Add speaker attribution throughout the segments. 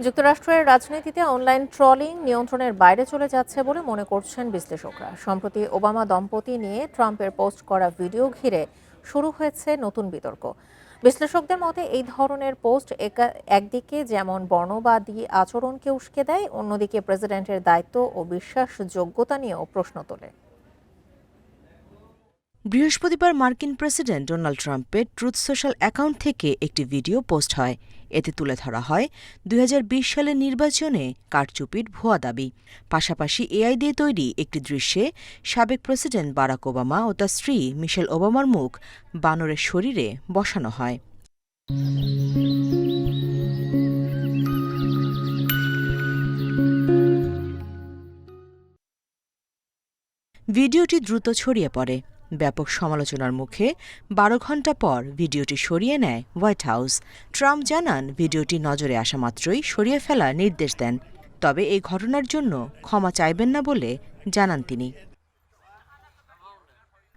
Speaker 1: যুক্তরাষ্ট্রের রাজনীতিতে online trolling নিয়ন্ত্রণের বাইরে চলে যাচ্ছে বলে মনে করছেন বিশ্লেষকরা। সম্প্রতি ওবামা দম্পতি নিয়ে ট্রাম্পের পোস্ট করা ভিডিও ঘিরে শুরু হয়েছে নতুন বিতর্ক। বিশ্লেষকদের মতে, এই ধরনের পোস্ট একা- একদিকে যেমন বর্ণবাদী আচরণকে উস্কে দেয়, অন্যদিকে প্রেসিডেন্টের দায়িত্ব ও বিশ্বাসযোগ্যতা নিয়েও প্রশ্ন তোলে।
Speaker 2: বৃহস্পতিবার মার্কিন প্রেসিডেন্ট ডোনাল্ড ট্রাম্পের ট্রুথ সোশ্যাল অ্যাকাউন্ট থেকে একটি ভিডিও পোস্ট হয়। এতে তুলে ধরা হয়, দুই হাজার বিশ সালের নির্বাচনে কারচুপির ভুয়া দাবি। পাশাপাশি এআই দিয়ে তৈরি একটি দৃশ্যে সাবেক প্রেসিডেন্ট বারাক ওবামা ও তার স্ত্রী মিশেল ওবামার মুখ বানরের শরীরে বসানো হয়। ভিডিওটি দ্রুত ছড়িয়ে পড়ে। ব্যাপক সমালোচনার মুখে বারো ঘণ্টা পর ভিডিওটি সরিয়ে নেয় হোয়াইট হাউস। ট্রাম্প জানান, ভিডিওটি নজরে আসা মাত্রই সরিয়ে ফেলার নির্দেশ দেন। তবে এই ঘটনার জন্য ক্ষমা চাইবেন না বলে জানান তিনি।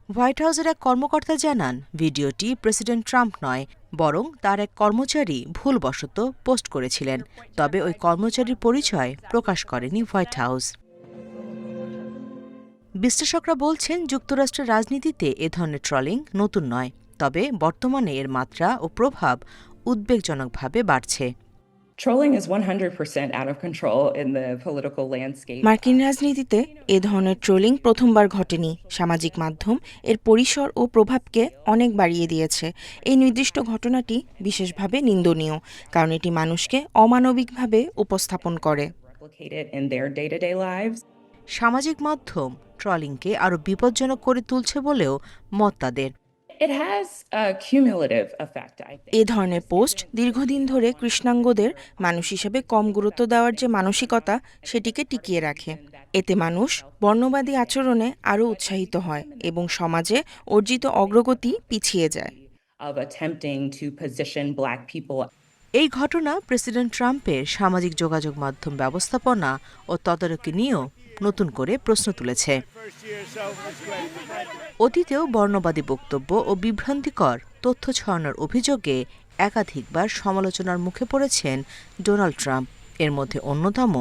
Speaker 2: হোয়াইট হাউসের এক কর্মকর্তা জানান, ভিডিওটি প্রেসিডেন্ট ট্রাম্প নয়, বরং তার এক কর্মচারী ভুলবশত পোস্ট করেছিলেন। তবে ওই কর্মচারীর পরিচয় প্রকাশ করেনি হোয়াইট হাউস। বিশ্লেষকরা বলছেন যুক্তরাষ্ট্রের রাজনীতিতে এ ধরনের ট্রলিং নতুন নয় তবে বর্তমানে এর মাত্রা ও প্রভাব উদ্বেগজনকভাবে বাড়ছে।
Speaker 3: Trolling is 100% out of control in the political landscape.
Speaker 4: মার্কিন রাজনীতিতে এ ধরনের ট্রোলিং প্রথমবার ঘটেনি। সামাজিক মাধ্যম এর পরিসর ও প্রভাবকে অনেক বাড়িয়ে দিয়েছে। এই নির্দিষ্ট ঘটনাটি বিশেষভাবে নিন্দনীয় কারণ এটি মানুষকে অমানবিকভাবে উপস্থাপন করে।
Speaker 2: সামাজিক মাধ্যম ট্রলিংকে আরও বিপজ্জনক করে তুলছে বলেও মত তাদের.
Speaker 4: এ ধরনের পোস্ট দীর্ঘদিন ধরে কৃষ্ণাঙ্গদের মানুষ হিসেবে কম গুরুত্ব দেওয়ার যে মানসিকতা সেটিকে টিকিয়ে রাখে। এতে মানুষ বর্ণবাদী আচরণে আরও উৎসাহিত হয় এবং সমাজে অর্জিত অগ্রগতি পিছিয়ে যায়।
Speaker 2: এই ঘটনা প্রেসিডেন্ট ট্রাম্পের সামাজিক যোগাযোগ মাধ্যম ব্যবস্থাপনা ও তদারকি নিয়েও নতুন করে প্রশ্ন তুলেছে। অতীতেও বর্ণবাদী বক্তব্য ও বিভ্রান্তিকর তথ্য ছড়ানোর অভিযোগে একাধিকবার সমালোচনার মুখে পড়েছেন ডোনাল্ড ট্রাম্প। এর মধ্যে অন্যতম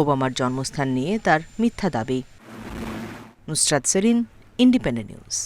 Speaker 2: ওবামার জন্মস্থান নিয়ে তার মিথ্যা দাবি। Nusrat Serin, Independent News.